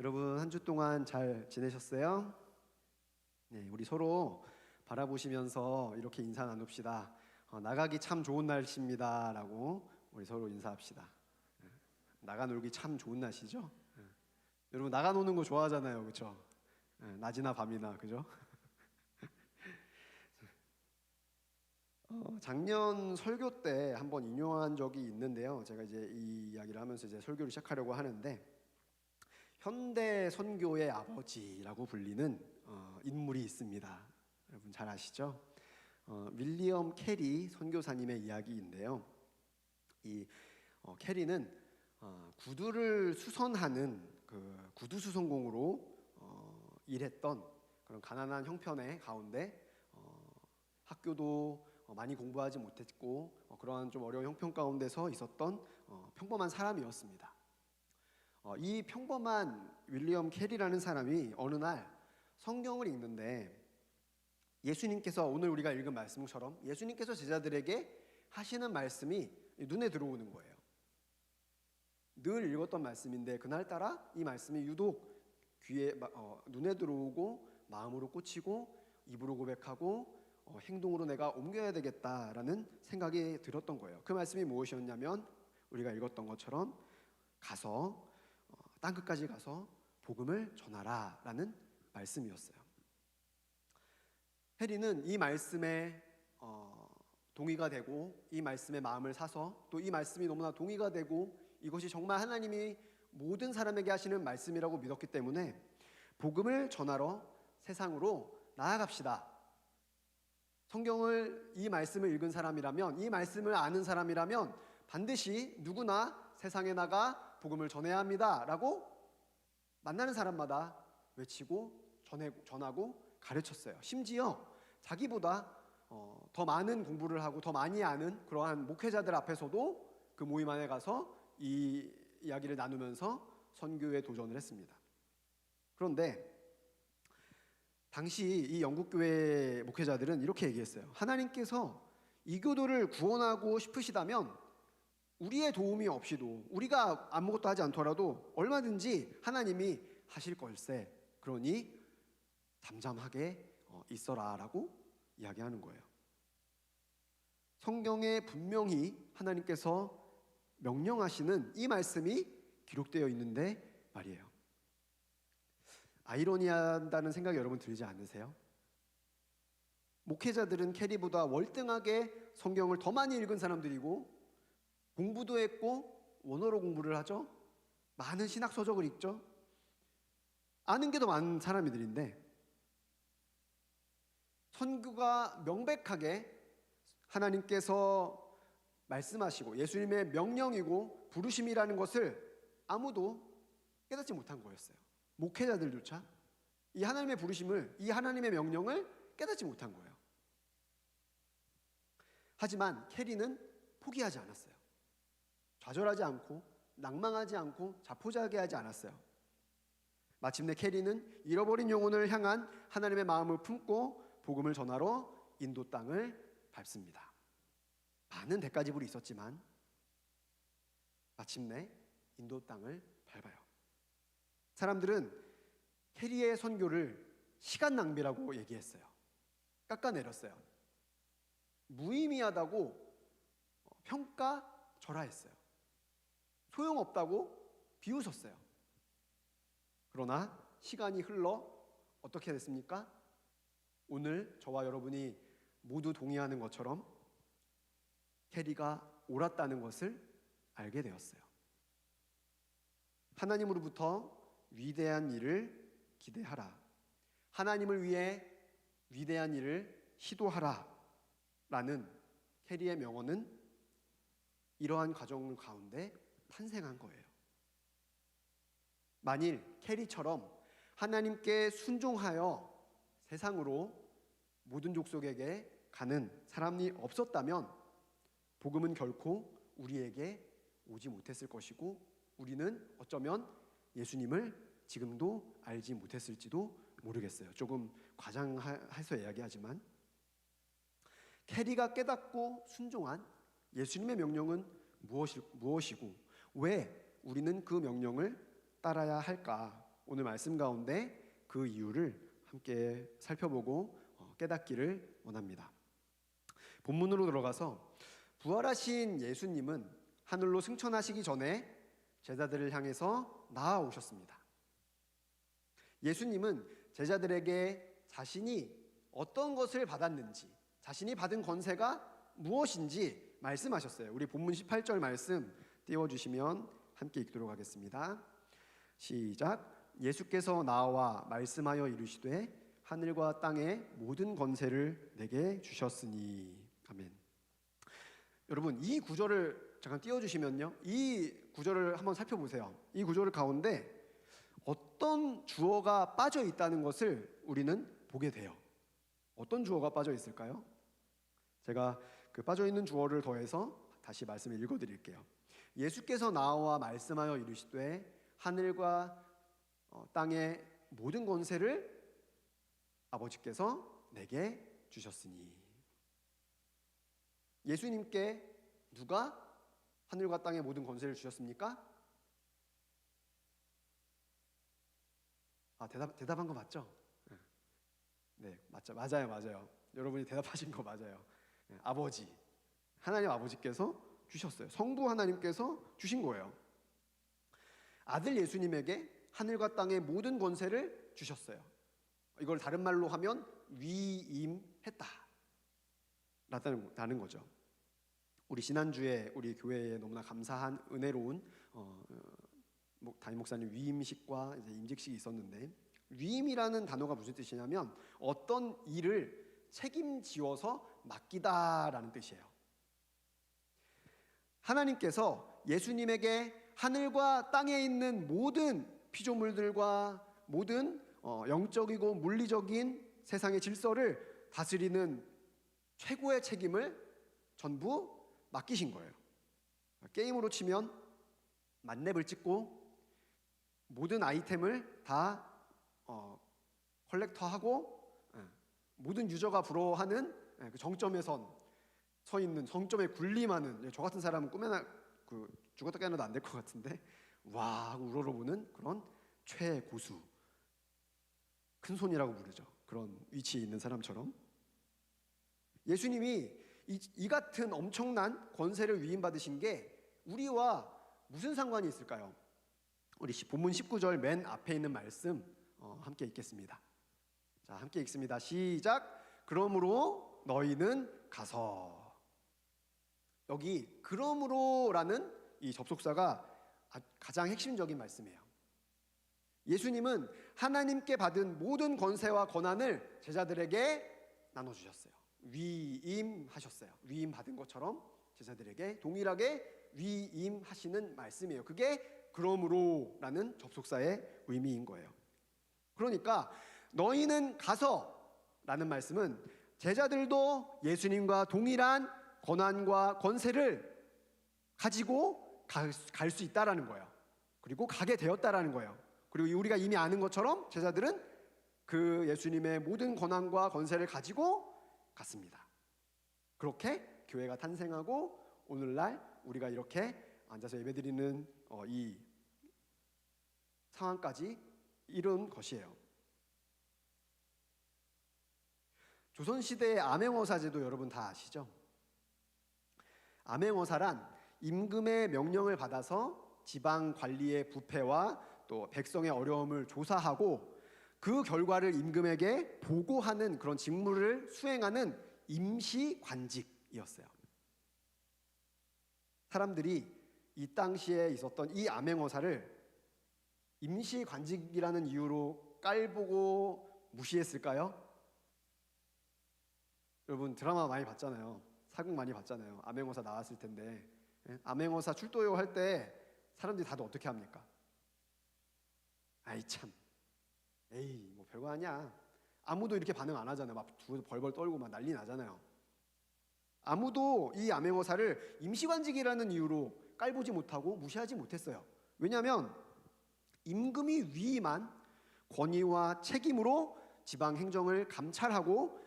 여러분 한 주 동안 잘 지내셨어요? 네, 우리 서로 바라보시면서 이렇게 인사 나눕시다. 어, 나가기 참 좋은 날씨입니다라고 우리 서로 인사합시다. 네, 나가 놀기 참 좋은 날씨죠? 네. 여러분 나가 노는 거 좋아하잖아요, 그렇죠? 낮이나 밤이나 그죠? 어, 작년 설교 때 한번 인용한 적이 있는데요. 제가 이제 이 이야기를 하면서 이제 설교를 시작하려고 하는데 현대 선교의 아버지라고 불리는 어, 인물이 있습니다. 여러분 잘 아시죠? 어, 윌리엄 캐리 선교사님의 이야기인데요. 이 어, 캐리는 어, 구두를 수선하는 그 구두 수선공으로 어, 일했던 그런 가난한 형편의 가운데 어, 학교도 어, 많이 공부하지 못했고 어, 그러한 좀 어려운 형편 가운데서 있었던 어, 평범한 사람이었습니다. 어, 이 평범한 윌리엄 캐리라는 사람이 어느 날 성경을 읽는데 예수님께서 오늘 우리가 읽은 말씀처럼 예수님께서 제자들에게 하시는 말씀이 눈에 들어오는 거예요. 늘 읽었던 말씀인데 그날따라 이 말씀이 유독 귀에 어, 눈에 들어오고 마음으로 꽂히고 입으로 고백하고 어, 행동으로 내가 옮겨야 되겠다라는 생각이 들었던 거예요. 그 말씀이 무엇이었냐면 우리가 읽었던 것처럼 가서 어, 땅 끝까지 가서 복음을 전하라라는 말씀이었어요. 해리는 이 말씀에 어, 동의가 되고 이 말씀에 마음을 사서 또 이 말씀이 너무나 동의가 되고 이것이 정말 하나님이 모든 사람에게 하시는 말씀이라고 믿었기 때문에 복음을 전하러 세상으로 나아갑시다. 성경을 이 말씀을 읽은 사람이라면 이 말씀을 아는 사람이라면 반드시 누구나 세상에 나가 복음을 전해야 합니다라고 만나는 사람마다 외치고 전해, 전하고 가르쳤어요. 심지어 자기보다 어, 더 많은 공부를 하고 더 많이 아는 그러한 목회자들 앞에서도 그 모임 안에 가서 이 이야기를 나누면서 선교에 도전을 했습니다. 그런데 당시 이 영국 교회 목회자들은 이렇게 얘기했어요. 하나님께서 이 교도를 구원하고 싶으시다면 우리의 도움이 없이도 우리가 아무것도 하지 않더라도 얼마든지 하나님이 하실 걸세. 그러니 잠잠하게 어, 있어라라고 이야기하는 거예요. 성경에 분명히 하나님께서 명령하시는 이 말씀이 기록되어 있는데 말이에요. 아이러니하다는 생각이 여러분 들지 않으세요? 목회자들은 캐리보다 월등하게 성경을 더 많이 읽은 사람들이고 공부도 했고 원어로 공부를 하죠. 많은 신학 서적을 읽죠. 아는 게 더 많은 사람들인데 선교가 명백하게 하나님께서 말씀하시고 예수님의 명령이고 부르심이라는 것을 아무도 깨닫지 못한 거였어요. 목회자들조차 이 하나님의 부르심을 이 하나님의 명령을 깨닫지 못한 거예요. 하지만 캐리는 포기하지 않았어요. 좌절하지 않고 낭망하지 않고 자포자기 하지 않았어요. 마침내 캐리는 잃어버린 영혼을 향한 하나님의 마음을 품고 복음을 전하러 인도 땅을 밟습니다. 많은 대가지불이 있었지만 마침내 인도 땅을 밟아요. 사람들은 캐리의 선교를 시간 낭비라고 얘기했어요. 깎아내렸어요. 무의미하다고 평가 절하했어요. 소용없다고 비웃었어요. 그러나 시간이 흘러 어떻게 됐습니까? 오늘 저와 여러분이 모두 동의하는 것처럼 캐리가 옳았다는 것을 알게 되었어요. 하나님으로부터 위대한 일을 기대하라. 하나님을 위해 위대한 일을 시도하라. 라는 캐리의 명언은 이러한 과정 가운데 탄생한 거예요. 만일 캐리처럼 하나님께 순종하여 세상으로 모든 족속에게 가는 사람이 없었다면 복음은 결코 우리에게 오지 못했을 것이고 우리는 어쩌면 예수님을 지금도 알지 못했을지도 모르겠어요. 조금 과장해서 이야기하지만 캐리가 깨닫고 순종한 예수님의 명령은 무엇이, 무엇이고 왜 우리는 그 명령을 따라야 할까? 오늘 말씀 가운데 그 이유를 함께 살펴보고 어, 깨닫기를 원합니다. 본문으로 들어가서 부활하신 예수님은 하늘로 승천하시기 전에 제자들을 향해서 나아오셨습니다. 예수님은 제자들에게 자신이 어떤 것을 받았는지, 자신이 받은 권세가 무엇인지 말씀하셨어요. 우리 본문 18절 말씀 띄워주시면 함께 읽도록 하겠습니다. 시작. 예수께서 나와 말씀하여 이르시되 하늘과 땅의 모든 권세를 내게 주셨으니 아멘. 여러분 이 구절을 잠깐 띄워주시면요. 이 구절을 한번 살펴보세요. 이 구절 가운데 어떤 주어가 빠져 있다는 것을 우리는 보게 돼요. 어떤 주어가 빠져 있을까요? 제가 그 빠져 있는 주어를 더해서 다시 말씀을 읽어드릴게요. 예수께서 나와 말씀하여 이르시되 하늘과 어, 땅의 모든 권세를 아버지께서 내게 주셨으니. 예수님께 누가 하늘과 땅의 모든 권세를 주셨습니까? 아 대답 대답한 거 맞죠? 네, 네 맞죠. 맞아요 맞아요. 여러분이 대답하신 거 맞아요. 네, 아버지. 하나님 아버지께서 주셨어요. 성부 하나님께서 주신 거예요. 아들 예수님에게 하늘과 땅의 모든 권세를 주셨어요. 이걸 다른 말로 하면 위임했다. 라는 거죠. 우리 지난주에 우리 교회에 너무나 감사한 은혜로운 어, 목- 담임 목사님 위임식과 임직식이 있었는데 위임이라는 단어가 무슨 뜻이냐면 어떤 일을 책임지어서 맡기다라는 뜻이에요. 하나님께서 예수님에게 하늘과 땅에 있는 모든 피조물들과 모든 어, 영적이고 물리적인 세상의 질서를 다스리는 최고의 책임을 전부 맡기신 거예요. 게임으로 치면 만렙을 찍고 모든 아이템을 다 어, 컬렉터하고 예, 모든 유저가 부러워하는 예, 그 정점에 선, 서 있는 정점에 군림하는 예, 저 같은 사람은 꿈에나 그 죽었다 깨어나도 안 될 것 같은데 와 하고 우러러보는 그런 최고수 큰 손이라고 부르죠 그런 위치에 있는 사람처럼 예수님이 이, 이 같은 엄청난 권세를 위임받으신 게 우리와 무슨 상관이 있을까요? 우리 시- 본문 19절 맨 앞에 있는 말씀 어, 함께 읽겠습니다. 자, 함께 읽습니다. 시작. 그러므로 너희는 가서 여기 그러므로라는 이 접속사가 아- 가장 핵심적인 말씀이에요. 예수님은 하나님께 받은 모든 권세와 권한을 제자들에게 나눠 주셨어요. 위임하셨어요. 위임 받은 것처럼 제자들에게 동일하게 위임하시는 말씀이에요. 그게 그러므로라는 접속사의 의미인 거예요. 그러니까 너희는 가서라는 말씀은 제자들도 예수님과 동일한 권한과 권세를 가지고 갈 수 있다라는 거예요. 그리고 가게 되었다라는 거예요. 그리고 우리가 이미 아는 것처럼 제자들은 그 예수님의 모든 권한과 권세를 가지고 갔습니다. 그렇게 교회가 탄생하고 오늘날 우리가 이렇게 앉아서 예배드리는 어, 이 상황까지 이룬 것이에요. 조선 시대의 암행어사제도 여러분 다 아시죠? 암행어사란 임금의 명령을 받아서 지방 관리의 부패와 또 백성의 어려움을 조사하고 그 결과를 임금에게 보고하는 그런 직무를 수행하는 임시 관직이었어요. 사람들이 이 당시에 있었던 이 암행어사를 임시 관직이라는 이유로 깔보고 무시했을까요? 여러분 드라마 많이 봤잖아요. 사극 많이 봤잖아요. 암행어사 나왔을 텐데 예? 암행어사 출도요 할 때 사람들이 다들 어떻게 합니까? 아이 참, 에이 뭐 별거 아니야. 아무도 이렇게 반응 안 하잖아요. 막 두- 벌벌 떨고 막 난리 나잖아요. 아무도 이 암행어사를 임시관직이라는 이유로 깔보지 못하고 무시하지 못했어요. 왜냐하면 임금이 위임한 권위와 책임으로 지방 행정을 감찰하고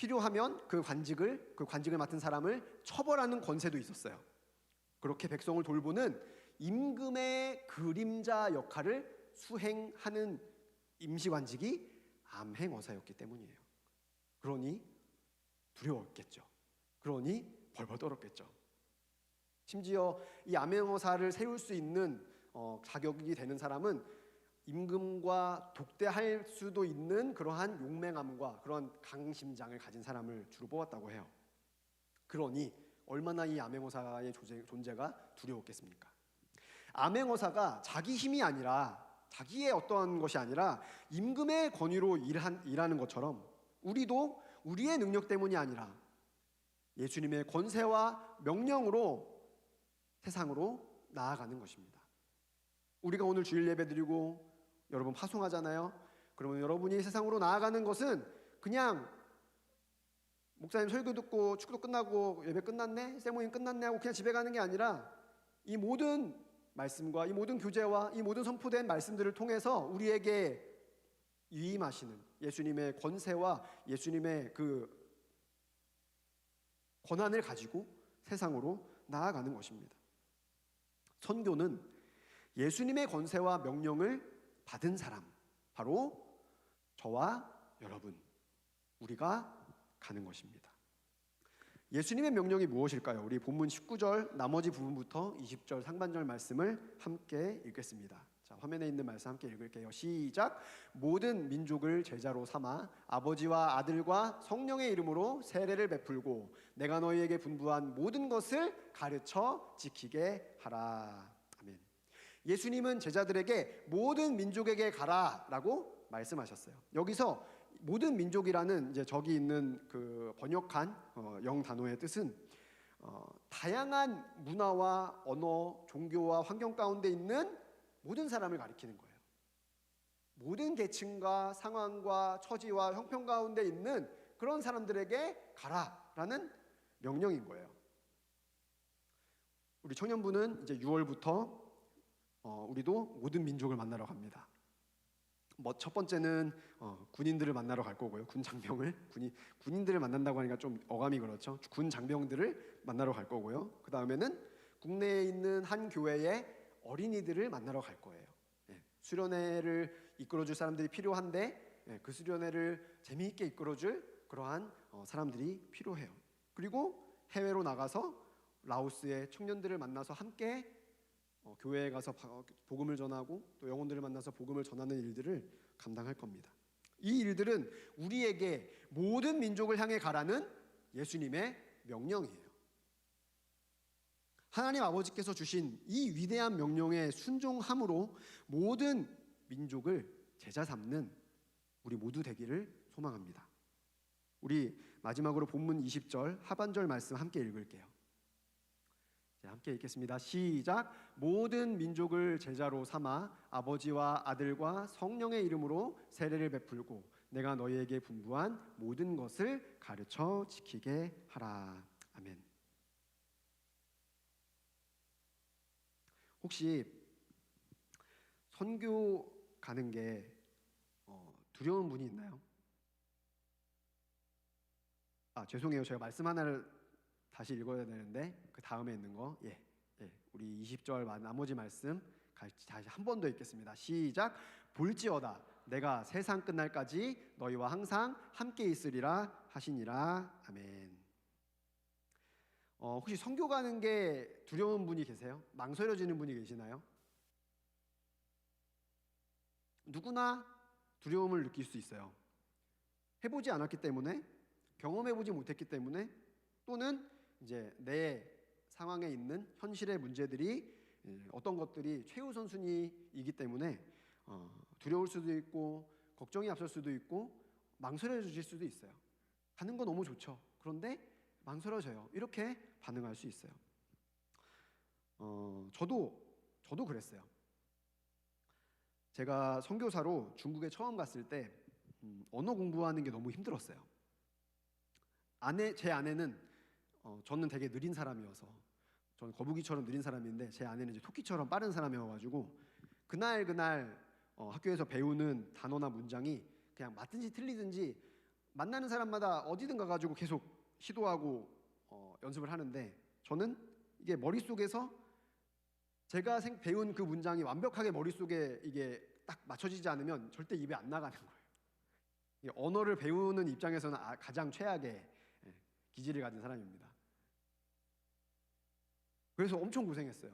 필요하면 그 관직을 그 관직을 맡은 사람을 처벌하는 권세도 있었어요. 그렇게 백성을 돌보는 임금의 그림자 역할을 수행하는 임시관직이 암행어사였기 때문이에요. 그러니 두려웠겠죠. 그러니 벌벌 떨었겠죠. 심지어 이 암행어사를 세울 수 있는 어, 자격이 되는 사람은 임금과 독대할 수도 있는 그러한 용맹함과 그런 강심장을 가진 사람을 주로 뽑았다고 해요. 그러니 얼마나 이 암행어사의 존재- 존재가 두려웠겠습니까? 암행어사가 자기 힘이 아니라 자기의 어떠한 것이 아니라 임금의 권위로 일한, 일하는 것처럼 우리도 우리의 능력 때문이 아니라 예수님의 권세와 명령으로 세상으로 나아가는 것입니다. 우리가 오늘 주일 예배 드리고 여러분 파송하잖아요. 그러면 여러분이 세상으로 나아가는 것은 그냥 목사님 설교 듣고 축구도 끝나고 예배 끝났네, 세모임 끝났네 하고 그냥 집에 가는 게 아니라 이 모든 말씀과 이 모든 교제와 이 모든 선포된 말씀들을 통해서 우리에게 위임하시는 예수님의 권세와 예수님의 그 권한을 가지고 세상으로 나아가는 것입니다. 선교는 예수님의 권세와 명령을 받은 사람, 바로 저와 여러분, 우리가 가는 것입니다. 예수님의 명령이 무엇일까요? 우리 본문 19절 나머지 부분부터 20절 상반절 말씀을 함께 읽겠습니다. 자, 화면에 있는 말씀 함께 읽을게요. 시작. 모든 민족을 제자로 삼아 아버지와 아들과 성령의 이름으로 세례를 베풀고 내가 너희에게 분부한 모든 것을 가르쳐 지키게 하라. 예수님은 제자들에게 모든 민족에게 가라라고 말씀하셨어요. 여기서 모든 민족이라는 이제 저기 있는 그 번역한 어, 영 단어의 뜻은 어, 다양한 문화와 언어, 종교와 환경 가운데 있는 모든 사람을 가리키는 거예요. 모든 계층과 상황과 처지와 형편 가운데 있는 그런 사람들에게 가라라는 명령인 거예요. 우리 청년부는 이제 6월부터 어, 우리도 모든 민족을 만나러 갑니다. 뭐 첫 번째는 어, 군인들을 만나러 갈 거고요. 군 장병을 군인 군인들을 만난다고 하니까 좀 어감이 그렇죠. 군 장병들을 만나러 갈 거고요. 그 다음에는 국내에 있는 한 교회의 어린이들을 만나러 갈 거예요. 예, 수련회를 이끌어줄 사람들이 필요한데 예, 그 수련회를 재미있게 이끌어줄 그러한 어, 사람들이 필요해요. 그리고 해외로 나가서 라오스의 청년들을 만나서 함께 어, 교회에 가서 바- 복음을 전하고 또 영혼들을 만나서 복음을 전하는 일들을 감당할 겁니다. 이 일들은 우리에게 모든 민족을 향해 가라는 예수님의 명령이에요. 하나님 아버지께서 주신 이 위대한 명령에 순종함으로 모든 민족을 제자 삼는 우리 모두 되기를 소망합니다. 우리 마지막으로 본문 20절 하반절 말씀 함께 읽을게요. 자, 함께 읽겠습니다. 시작. 모든 민족을 제자로 삼아 아버지와 아들과 성령의 이름으로 세례를 베풀고 내가 너희에게 분부한 모든 것을 가르쳐 지키게 하라. 아멘. 혹시 선교 가는 게 어, 두려운 분이 있나요? 아 죄송해요. 제가 말씀 하나를 다시 읽어야 되는데 그 다음에 있는 거 예, 예. 우리 20절 마- 나머지 말씀 같이 다시 한 번 더 읽겠습니다. 시작. 볼지어다 내가 세상 끝날까지 너희와 항상 함께 있으리라 하시니라. 아멘. 어, 혹시 선교 가는 게 두려운 분이 계세요? 망설여지는 분이 계시나요? 누구나 두려움을 느낄 수 있어요. 해보지 않았기 때문에 경험해보지 못했기 때문에 또는 이제 내 상황에 있는 현실의 문제들이 예, 어떤 것들이 최우선 순위이기 때문에 어, 두려울 수도 있고 걱정이 앞설 수도 있고 망설여질 수도 있어요. 가는 거 너무 좋죠. 그런데 망설여져요. 이렇게 반응할 수 있어요. 어, 저도 저도 그랬어요. 제가 선교사로 중국에 처음 갔을 때 음, 언어 공부하는 게 너무 힘들었어요. 아내 제 아내는 어, 저는 되게 느린 사람이어서 저는 거북이처럼 느린 사람인데 제 아내는 이제 토끼처럼 빠른 사람이어가지고 그날 그날 어, 학교에서 배우는 단어나 문장이 그냥 맞든지 틀리든지 만나는 사람마다 어디든 가가지고 계속 시도하고 어, 연습을 하는데 저는 이게 머릿속에서 제가 생, 배운 그 문장이 완벽하게 머릿속에 이게 딱 맞춰지지 않으면 절대 입에 안 나가는 거예요. 언어를 배우는 입장에서는 아- 가장 최악의 예, 기질을 가진 사람입니다. 그래서 엄청 고생했어요.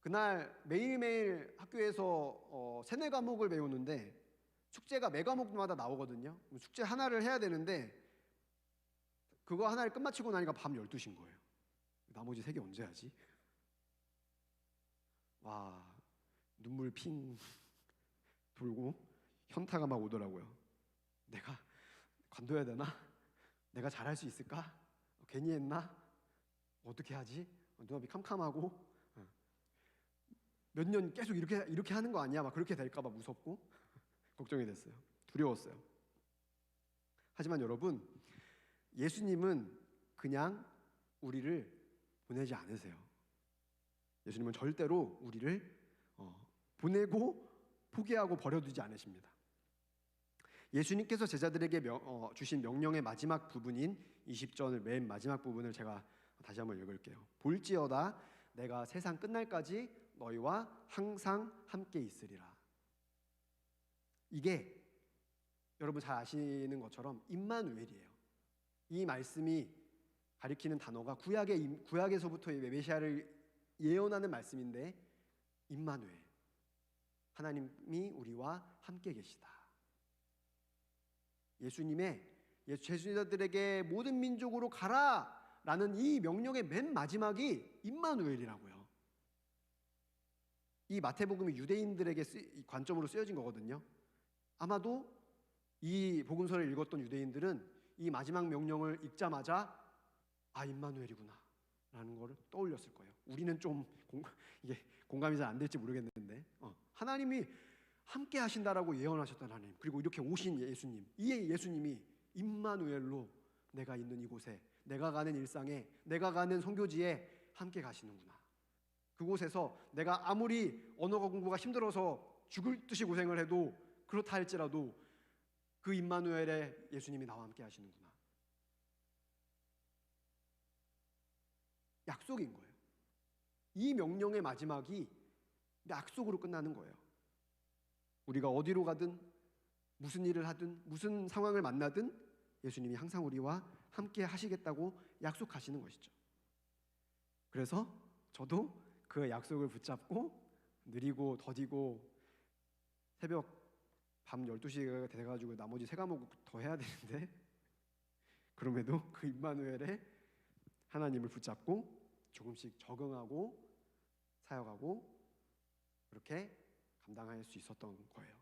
그날 매일매일 학교에서 어, 세네 과목을 배우는데 숙제가 매 과목마다 나오거든요. 숙제 하나를 해야 되는데 그거 하나를 끝마치고 나니까 밤 12시인 거예요. 나머지 세 개 언제 하지? 와 눈물 핑 돌고 현타가 막 오더라고요. 내가 관둬야 되나? 내가 잘할 수 있을까? 괜히 했나? 어떻게 하지? 눈앞이 캄캄하고 몇 년 계속 이렇게 이렇게 하는 거 아니야? 막 그렇게 될까 봐 무섭고 걱정이 됐어요. 두려웠어요. 하지만 여러분 예수님은 그냥 우리를 보내지 않으세요. 예수님은 절대로 우리를 어, 보내고 포기하고 버려두지 않으십니다. 예수님께서 제자들에게 명- 어, 주신 명령의 마지막 부분인 20절의 맨 마지막 부분을 제가 다시 한번 읽을게요. 볼지어다 내가 세상 끝날까지 너희와 항상 함께 있으리라. 이게 여러분 잘 아시는 것처럼 임마누엘이에요. 이 말씀이 가리키는 단어가 구약의 임- 구약에서부터 이 메시아를 예언하는 말씀인데 임마누엘 하나님이 우리와 함께 계시다. 예수님의 예수 제자들에게 모든 민족으로 가라 라는 이 명령의 맨 마지막이 임마누엘이라고요. 이 마태복음이 유대인들에게 쓰, 관점으로 쓰여진 거거든요. 아마도 이 복음서를 읽었던 유대인들은 이 마지막 명령을 읽자마자 아 임마누엘이구나 라는 거를 떠올렸을 거예요. 우리는 좀 공, 이게 공감이 잘 안 될지 모르겠는데 어, 하나님이 함께 하신다라고 예언하셨던 하나님 그리고 이렇게 오신 예수님 이 예수님이 임마누엘로 내가 있는 이곳에 내가 가는 일상에 내가 가는 선교지에 함께 가시는구나. 그곳에서 내가 아무리 언어가 공부가 힘들어서 죽을 듯이 고생을 해도 그렇다 할지라도 그 임마누엘의 예수님이 나와 함께 하시는구나. 약속인 거예요. 이 명령의 마지막이 약속으로 끝나는 거예요. 우리가 어디로 가든 무슨 일을 하든 무슨 상황을 만나든 예수님이 항상 우리와 함께 하시겠다고 약속하시는 것이죠. 그래서 저도 그 약속을 붙잡고 느리고 더디고 새벽 밤 12시가 돼가지고 나머지 세 과목 더 해야 되는데 그럼에도 그 임마누엘의 하나님을 붙잡고 조금씩 적응하고 사역하고 그렇게 감당할 수 있었던 거예요.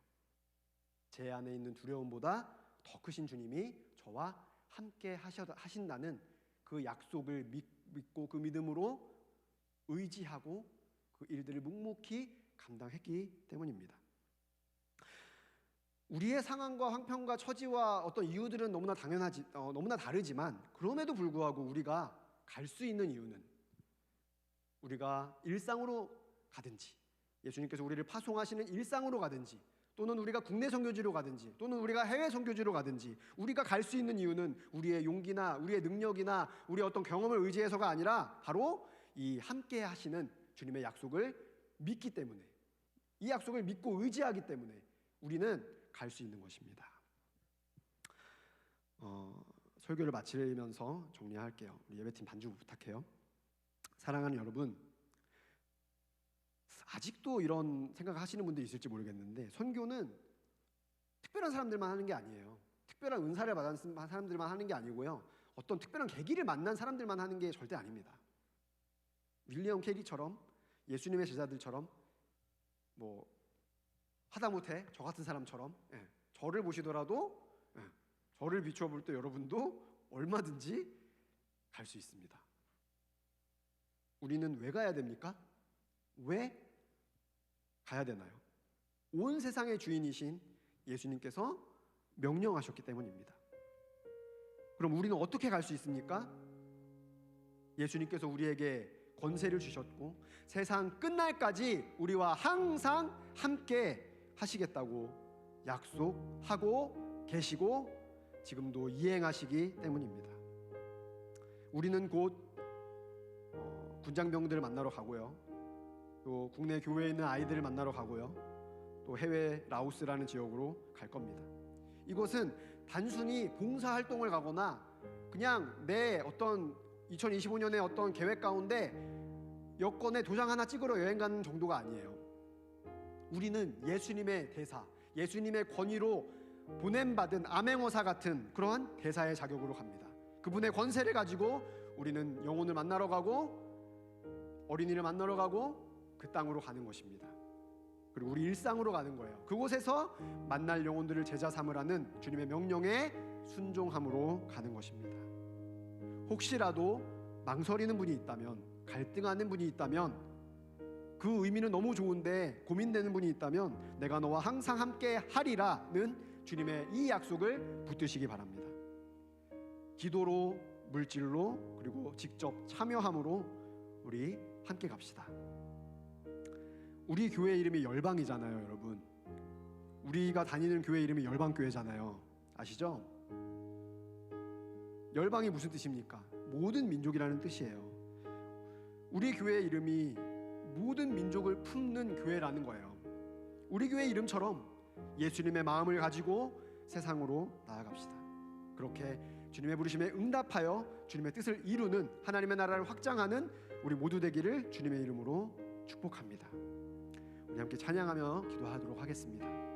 제 안에 있는 두려움보다 더 크신 주님이 저와 함께 하셔, 하신다는 그 약속을 믿, 믿고 그 믿음으로 의지하고 그 일들을 묵묵히 감당했기 때문입니다. 우리의 상황과 형편과 처지와 어떤 이유들은 너무나 당연하지 어, 너무나 다르지만 그럼에도 불구하고 우리가 갈 수 있는 이유는 우리가 일상으로 가든지 예수님께서 우리를 파송하시는 일상으로 가든지 또는 우리가 국내 선교지로 가든지 또는 우리가 해외 선교지로 가든지 우리가 갈 수 있는 이유는 우리의 용기나 우리의 능력이나 우리의 어떤 경험을 의지해서가 아니라 바로 이 함께 하시는 주님의 약속을 믿기 때문에 이 약속을 믿고 의지하기 때문에 우리는 갈 수 있는 것입니다. 어, 설교를 마치면서 정리할게요. 우리 예배팀 반주 부탁해요. 사랑하는 여러분, 아직도 이런 생각을 하시는 분들이 있을지 모르겠는데 선교는 특별한 사람들만 하는 게 아니에요. 특별한 은사를 받은 사람들만 하는 게 아니고요. 어떤 특별한 계기를 만난 사람들만 하는 게 절대 아닙니다. 윌리엄 캐리처럼 예수님의 제자들처럼 뭐 하다못해 저 같은 사람처럼 예, 저를 보시더라도 예, 저를 비추어 볼 때 여러분도 얼마든지 갈 수 있습니다. 우리는 왜 가야 됩니까? 왜 가야 되나요? 온 세상의 주인이신 예수님께서 명령하셨기 때문입니다. 그럼 우리는 어떻게 갈 수 있습니까? 예수님께서 우리에게 권세를 주셨고 세상 끝날까지 우리와 항상 함께 하시겠다고 약속하고 계시고 지금도 이행하시기 때문입니다. 우리는 곧 어, 군장병들을 만나러 가고요. 또 국내 교회에 있는 아이들을 만나러 가고요. 또 해외 라오스라는 지역으로 갈 겁니다. 이곳은 단순히 봉사 활동을 가거나 그냥 내 어떤 2025년의 어떤 계획 가운데 여권에 도장 하나 찍으러 여행 가는 정도가 아니에요. 우리는 예수님의 대사, 예수님의 권위로 보냄받은 암행어사 같은 그러한 대사의 자격으로 갑니다. 그분의 권세를 가지고 우리는 영혼을 만나러 가고 어린이를 만나러 가고 그 땅으로 가는 것입니다. 그리고 우리 일상으로 가는 거예요. 그곳에서 만날 영혼들을 제자 삼으라는 주님의 명령에 순종함으로 가는 것입니다. 혹시라도 망설이는 분이 있다면, 갈등하는 분이 있다면, 그 의미는 너무 좋은데 고민되는 분이 있다면, 내가 너와 항상 함께 하리라는 주님의 이 약속을 붙드시기 바랍니다. 기도로, 물질로, 그리고 직접 참여함으로 우리 함께 갑시다. 우리 교회 이름이 열방이잖아요, 여러분. 우리가 다니는 교회 이름이 열방교회잖아요. 아시죠? 열방이 무슨 뜻입니까? 모든 민족이라는 뜻이에요. 우리 교회 이름이 모든 민족을 품는 교회라는 거예요. 우리 교회 이름처럼 예수님의 마음을 가지고 세상으로 나아갑시다. 그렇게 주님의 부르심에 응답하여 주님의 뜻을 이루는 하나님의 나라를 확장하는 우리 모두 되기를 주님의 이름으로 축복합니다. 우리 함께 찬양하며 기도하도록 하겠습니다.